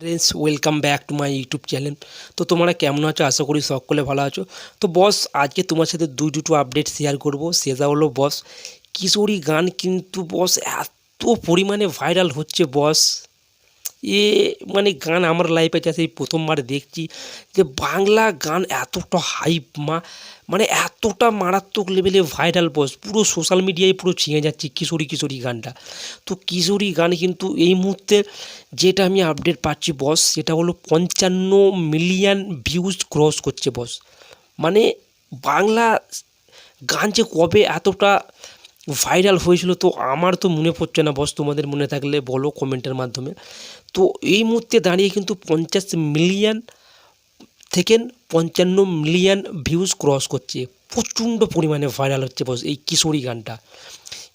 Friends welcome back to my YouTube channel তো তোমরা কেমন আছো? আশা করি সকলে ভালো আছো। তো বস আজকে তোমার সাথে দুই দুটো আপডেট শেয়ার করব। সেটা হলো বস কিশোরী গান কিন্তু বস এত পরিমাণে ভাইরাল হচ্ছে বস এ মানে গান আমার লাইফে যা সেই প্রথমবার দেখছি যে বাংলা গান এতটা হাইপ মা। মানে এতটা মারাত্মক লেভেলে ভাইরাল বস পুরো সোশ্যাল মিডিয়ায় পুরো ছিঁড়ে যাচ্ছে কিশোরী কিশোরী গানটা। তো কিশোরী গান কিন্তু এই মুহূর্তে যেটা আমি আপডেট পাচ্ছি বস সেটা হলো পঞ্চান্ন মিলিয়ন ভিউজ ক্রস করছে বস মানে বাংলা গান যে কবে এতটা ভাইরাল হয়েছিল তো আমার তো মনে পড়ছে না বস তোমাদের মনে থাকলে বলো কমেন্টের মাধ্যমে। তো এই মুহূর্তে দাঁড়িয়ে কিন্তু পঞ্চাশ মিলিয়ন থেকে পঞ্চান্ন মিলিয়ন ভিউজ ক্রস করছে। প্রচণ্ড পরিমাণে ভাইরাল হচ্ছে বস এই কিশোরী গানটা।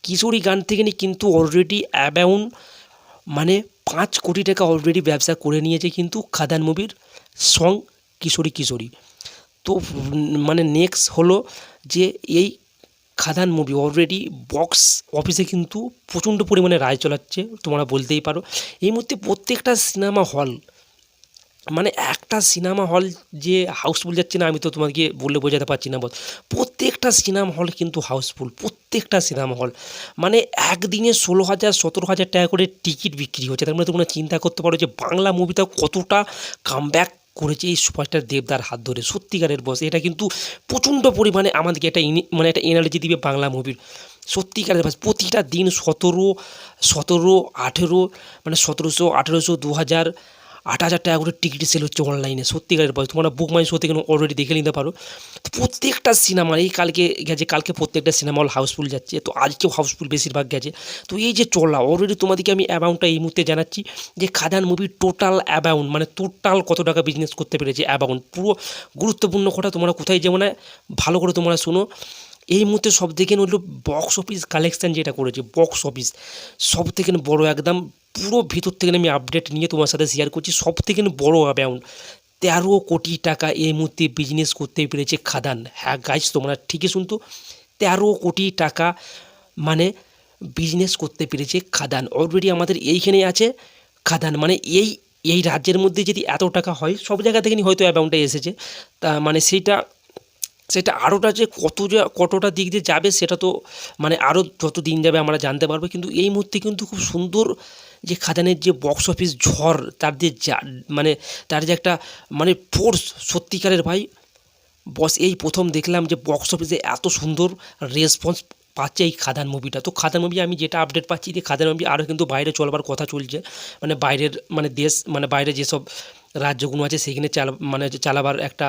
কিশোরী গান থেকে কিন্তু অলরেডি অ্যাবাউন্ড মানে পাঁচ কোটি টাকা অলরেডি ব্যবসা করে নিয়েছে কিন্তু খাদান মুভির সং কিশোরী কিশোরী। তো মানে নেক্সট হলো যে এই খাদান মুভি অলরেডি বক্স অফিসে কিন্তু প্রচণ্ড পরিমাণে রায় চলাচ্ছে, তোমরা বলতেই পারো। এই মুহূর্তে প্রত্যেকটা সিনেমা হল মানে একটা সিনেমা হল যে হাউসফুল যাচ্ছে না, আমি তো তোমাকে বললে বোঝাতে পারছি না, বল। প্রত্যেকটা সিনেমা হল কিন্তু হাউসফুল প্রত্যেকটা সিনেমা হল মানে একদিনে ষোলো হাজার, সতেরো হাজার টাকা করে টিকিট বিক্রি হচ্ছে। তার মানে তোমরা চিন্তা করতে পারো যে বাংলা মুভিটা কতটা কামব্যাক করেছে এই সুপারস্টার দেবদার হাত ধরে। সত্যিকারের বস এটা কিন্তু প্রচণ্ড পরিমাণে আমাদেরকে একটা মানে একটা এনার্জি দিবে বাংলা মুভির সত্যিকারের বস প্রতিটা দিন সতেরো সতেরো, আঠেরো মানে সতেরোশো, আঠেরোশো দু হাজার আট হাজার টাকা করে টিকিট সেল হচ্ছে অনলাইনে সত্যিকারের বয়স তোমরা বুক মাই শো থেকে অলরেডি দেখে নিতে পারো। তো প্রত্যেকটা সিনেমা এই কালকে গেছে, কালকে প্রত্যেকটা সিনেমা হল হাউসফুল যাচ্ছে। তো আজকেও হাউসফুল বেশিরভাগ গেছে। তো এই যে চলা অলরেডি তোমাদেরকে আমি অ্যামাউন্টটা এই মুহূর্তে জানাচ্ছি যে খাদান মুভির টোটাল অ্যামাউন্ট মানে টোটাল কত টাকা বিজনেস করতে পেরেছে অ্যামাউন্ট পুরো গুরুত্বপূর্ণ কথা তোমরা কোথায় যেমন ভালো করে তোমরা শোনো। এই মুহূর্তে সব থেকে হলো বক্স অফিস কালেকশান যেটা করেছে বক্স অফিস সব থেকে বড় একদম পুরো ভিতর থেকে আমি আপডেট নিয়ে তোমার সাথে শেয়ার করছি। সব থেকে বড় অ্যামাউন্ট তেরো কোটি টাকা এই মুহূর্তে বিজনেস করতে পেরেছে খাদান। হ্যাঁ গাইজ তোমরা ঠিকই শুনতো তেরো কোটি টাকা মানে বিজনেস করতে পেরেছে খাদান। অলরেডি আমাদের এইখানে আছে খাদান। মানে এই এই রাজ্যের মধ্যে যদি এত টাকা হয়, সব জায়গা থেকে হয়তো অ্যামাউন্টটা এসেছে। তা মানে সেইটা সেটা আরোটা যে কত যে, কতটা দিক দিয়ে যাবে সেটা তো মানে আরও যত দিন যাবে আমরা জানতে পারব। কিন্তু এই মুহূর্তে কিন্তু খুব সুন্দর যে খাদানের যে বক্স অফিস ঝড়, তার যে যা- মানে তার যে একটা মানে ফোর্স সত্যিকারের ভাই। বস এই প্রথম দেখলাম যে বক্স অফিসে এত সুন্দর রেসপন্স পাচ্ছে এই খাদান মুভিটা তো খাদান মুভি আমি যেটা আপডেট পাচ্ছি যে খাদান মুভি আরও কিন্তু বাইরে চলবার কথা চলছে। মানে বাইরের মানে দেশ মানে বাইরে যেসব রাজ্যগুলো আছে সেখানে চালা মানে চালাবার একটা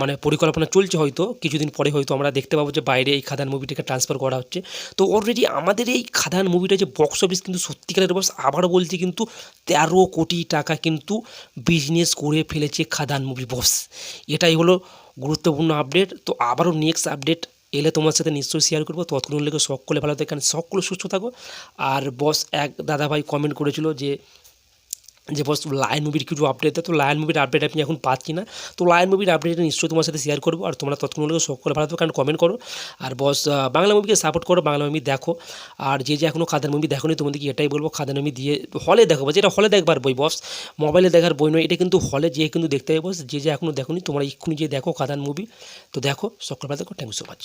মানে পরিকল্পনা চলছে হয়তো, কিছুদিন পরে হয়তো আমরা দেখতে পাবো যে বাইরে এই খাদান মুভিটাকে ট্রান্সফার করা হচ্ছে। তো অলরেডি আমাদের এই খাদান মুভিটা যে বক্স অফিস কিন্তু সত্যিকারের বস আবারও বলছি কিন্তু তেরো কোটি টাকা কিন্তু বিজনেস করে ফেলেছে খাদান মুভি বস এটাই হলো গুরুত্বপূর্ণ আপডেট তো আবারও নেক্সট আপডেট এলে তোমার সাথে নিশ্চয়ই শেয়ার করব। ততক্ষণ লেগে সকলে ভালো থাকে সকলে সুস্থ থাকো। আর বস এক দাদাভাই কমেন্ট করেছিল যে যে বস লায়ন মুভির কিছু আপডেট দেয় তো লায়ন মুভির আপডেট আমি এখন পাচ্ছি না। তো লায়ন মুভির আপডেট নিশ্চয়ই তোমার সাথে শেয়ার করব। আর তোমরা তৎক্ষণ লেগে সকলে ভালো কারণ কমেন্ট করো। আর বস বাংলা মুভিকে সাপোর্ট করো, বাংলা মুভি দেখো। আর যে যে এখনও খাদান মুভি দেখো নি তোমাদেরকে এটাই বলব খাদান মুভি দিয়ে হলে দেখো। এটা হলে দেখবার বই বস মোবাইলে দেখার বই নয়, এটা কিন্তু হলে যে কিন্তু দেখতে হবে বস যে যে এখনও দেখো তোমরা এক্ষুনি যে দেখো খাদান মুভি তো দেখো, সকল ভালো থাকো। Thank you so much